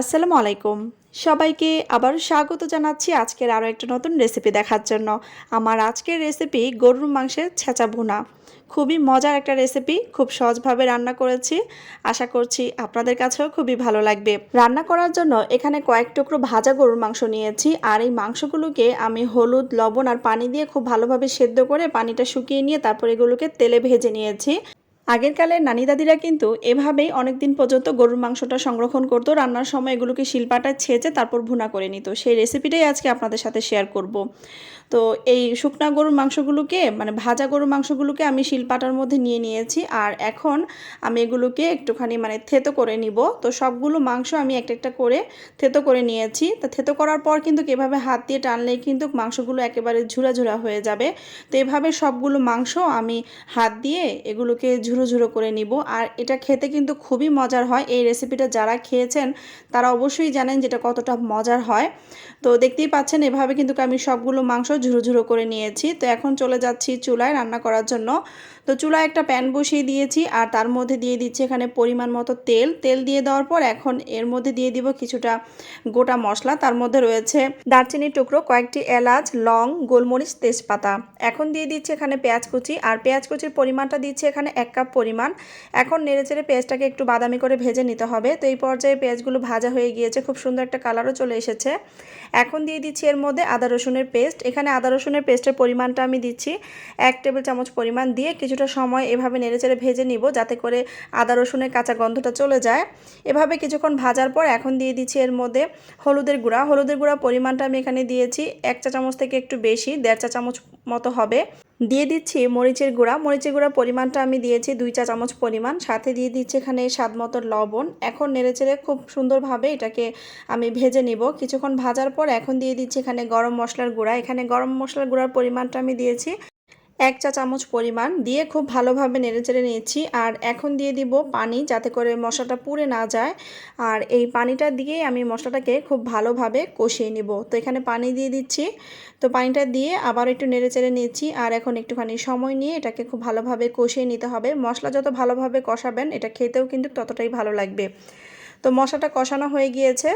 আসসালামু আলাইকুম। সবাইকে আবার স্বাগত জানাচ্ছি আজকের আরও একটা নতুন রেসিপি দেখার জন্য। আমার আজকের রেসিপি গরুর মাংসের ছেঁচা ভুনা। খুবই মজার একটা রেসিপি, খুব সহজভাবে রান্না করেছি। আশা করছি আপনাদের কাছেও খুবই ভালো লাগবে। রান্না করার জন্য এখানে কয়েক টুকরো ভাজা গরুর মাংস নিয়েছি। আর এই মাংসগুলোকে আমি হলুদ, লবণ আর পানি দিয়ে খুব ভালোভাবে সেদ্ধ করে পানিটা শুকিয়ে নিয়ে তারপর এগুলোকে তেলে ভেজে নিয়েছি। আগের কালে নানি দাদিরা কিন্তু এভাবেই অনেক দিন পর্যন্ত গরুর মাংসটা সংরক্ষণ করতো, রান্নার সময় এগুলোকে শিলপাটায় ছেঁচে তারপর ভুনা করে নিত। সেই রেসিপিটাই আজকে আপনাদের সাথে শেয়ার করব। তো এই শুকনা গরুর মাংসগুলোকে মানে ভাজা গরুর মাংসগুলোকে আমি শিলপাটার মধ্যে নিয়ে নিয়েছি আর এখন আমি এগুলোকে একটুখানি মানে থেতো করে নিব। তো সবগুলো মাংস আমি একটা একটা করে থেতো করে নিয়েছি। তা থেতো করার পর কিন্তু এভাবে হাত দিয়ে টানলেই কিন্তু মাংসগুলো একেবারে ঝুরা ঝুরা হয়ে যাবে। তো এভাবে সবগুলো মাংস আমি হাত দিয়ে এগুলোকে ঝুরো ঝুরো করে নিব। আর এটা খেতে কিন্তু খুবই মজার হয়। এই রেসিপিটা যারা খেয়েছেন, তারা অবশ্যই জানেন যেটা কতটা মজার হয়। তো দেখতেই পাচ্ছেন, এভাবে কিন্তু আমি সবগুলো মাংস ঝুরো ঝুরো করে নিয়েছি। তো এখন চলে যাচ্ছি চুলায় রান্না করার জন্য। তো চুলায় একটা প্যান বসিয়ে দিয়েছি, আর তার মধ্যে দিয়ে দিচ্ছি এখানে পরিমাণ মতো তেল। তেল দিয়ে দেওয়ার পর এখন এর মধ্যে দিয়ে দিব কিছুটা গোটা মশলা। তার মধ্যে রয়েছে দারচিনির টুকরো, কয়েকটি এলাচ, লং, গোলমরিচ, তেজপাতা। এখন দিয়ে দিচ্ছি এখানে পেঁয়াজ কুচি। আর পেঁয়াজ কুচির পরিমাণটা দিচ্ছি এখানে এক পরিমাণ। এখন নেড়েচেড়ে পেঁয়াজটাকে একটু বাদামি করে ভেজে নিতে হবে। তো এই পর্যায়ে পেঁয়াজগুলো ভাজা হয়ে গিয়েছে। খুব সুন্দর একটা কালারও চলে এসেছে। এখন দিয়ে দিচ্ছি এর মধ্যে আদা রসুনের পেস্ট। এখানে আদা রসুনের পেস্টের পরিমাণটা আমি দিচ্ছি এক টেবিল চামচ পরিমাণ দিয়ে কিছুটা সময় এভাবে নেড়েচেড়ে ভেজে নিব যাতে করে আদা রসুনের কাঁচা গন্ধটা চলে যায়। এভাবে কিছুক্ষণ ভাজার পর এখন দিয়ে দিচ্ছি এর মধ্যে হলুদের গুঁড়া। হলুদের গুঁড়া পরিমাণটা আমি এখানে দিয়েছি। এক চা চামচ থেকে একটু বেশি, দেড় চা চামচ মতো হবে। দিয়ে দিচ্ছি মরিচের গুঁড়া। মরিচের গুঁড়া পরিমাণটা আমি দিয়েছি দুই চা চামচ পরিমাণ। সাথে দিয়ে দিচ্ছি এখানে স্বাদ মতো লবণ। এখন নেড়েচেড়ে খুব সুন্দরভাবে এটাকে আমি ভেজে নিব। কিছুক্ষণ ভাজার পর এখন দিয়ে দিচ্ছি এখানে গরম মশলার গুঁড়া। এখানে গরম মশলার গুঁড়ার পরিমাণটা আমি দিয়েছি এক চা চামচ পরিমাণ দিয়ে খুব ভালোভাবে নেড়েচেড়ে নিয়েছি আর এখন দিয়ে দিব পানি যাতে করে মশলাটা পুড়ে না যায়। আর এই পানিটা দিয়েই আমি মশলাটাকে খুব ভালোভাবে কষিয়ে নিব। তো এখানে পানি দিয়ে দিচ্ছি। তো পানিটা দিয়ে আবার একটু নেড়েচেড়ে নিয়েছি আর এখন একটুখানি সময় নিয়ে এটাকে খুব ভালোভাবে কষিয়ে নিতে হবে। মশলা যত ভালোভাবে কষাবেন, এটা খেতেও কিন্তু ততটাই ভালো লাগবে। তো মশাটা কষানো হয়ে গিয়েছে।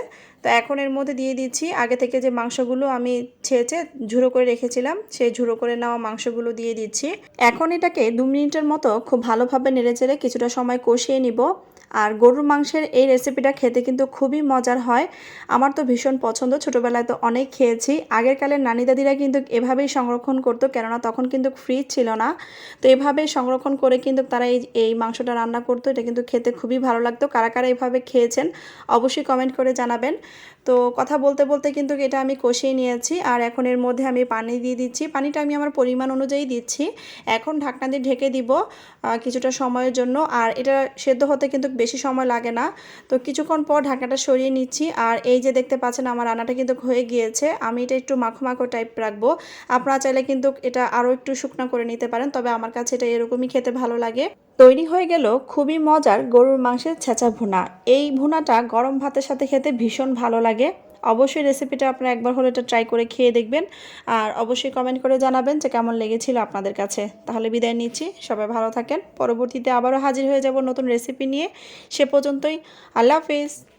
তো এখন এর মধ্যে দিয়ে দিচ্ছি। আগে থেকে যে মাংসগুলো আমি ছেঁচে ঝুড়ো করে রেখেছিলাম, সেই ঝুড়ো করে নেওয়া মাংসগুলো দিয়ে দিচ্ছি। এখন এটাকে দু মিনিটের মতো খুব ভালোভাবে নেড়ে চেড়ে কিছুটা সময় কষিয়ে নিব। আর গরুর মাংসের এই রেসিপিটা খেতে কিন্তু খুবই মজার হয়। আমার তো ভীষণ পছন্দ। ছোটোবেলায় তো অনেক খেয়েছি। আগের কালের নানি দাদিরা কিন্তু এভাবেই সংরক্ষণ করতো, কেননা তখন কিন্তু ফ্রিজ ছিল না। তো এভাবেই সংরক্ষণ করে কিন্তু তারা এই এই মাংসটা রান্না করতো। এটা কিন্তু খেতে খুবই ভালো লাগতো। কারা কারা এভাবে খেয়েছেন অবশ্যই কমেন্ট করে জানাবেন। তো কথা বলতে বলতে কিন্তু এটা আমি কষিয়ে নিয়েছি আর এখন এর মধ্যে আমি পানি দিয়ে দিচ্ছি। পানিটা আমি আমার পরিমাণ অনুযায়ী দিচ্ছি। এখন ঢাকনা দিয়ে ঢেকে দিব কিছুটা সময়ের জন্য। আর এটা সেদ্ধ হতে কিন্তু বেশি সময় লাগে না। তো কিছুক্ষণ পর ঢাকাটা সরিয়ে নিচ্ছি। আর এই যে দেখতে পাচ্ছেন আমার রান্নাটা কিন্তু হয়ে গিয়েছে। আমি এটা একটু মাখো মাখো টাইপ রাখব। আপনারা চাইলে কিন্তু এটা আরও একটু শুকনো করে নিতে পারেন। তবে আমার কাছে এটা এরকমই খেতে ভালো লাগে। তৈরি হয়ে গেল খুবই মজার গরুর মাংসের ছেঁচা ভুনা। এই ভুনাটা গরম ভাতের সাথে খেতে ভীষণ ভালো লাগে। অবশ্যই রেসিপিটা আপনারা একবার হলে এটা ট্রাই করে খেয়ে দেখবেন। আর অবশ্যই কমেন্ট করে জানাবেন যে কেমন লেগেছিল আপনাদের কাছে। তাহলে বিদায় নিচ্ছি। সবাই ভালো থাকেন। পরবর্তীতে আবারও হাজির হয়ে যাব নতুন রেসিপি নিয়ে। সে পর্যন্তই। আল্লাহ হাফিজ।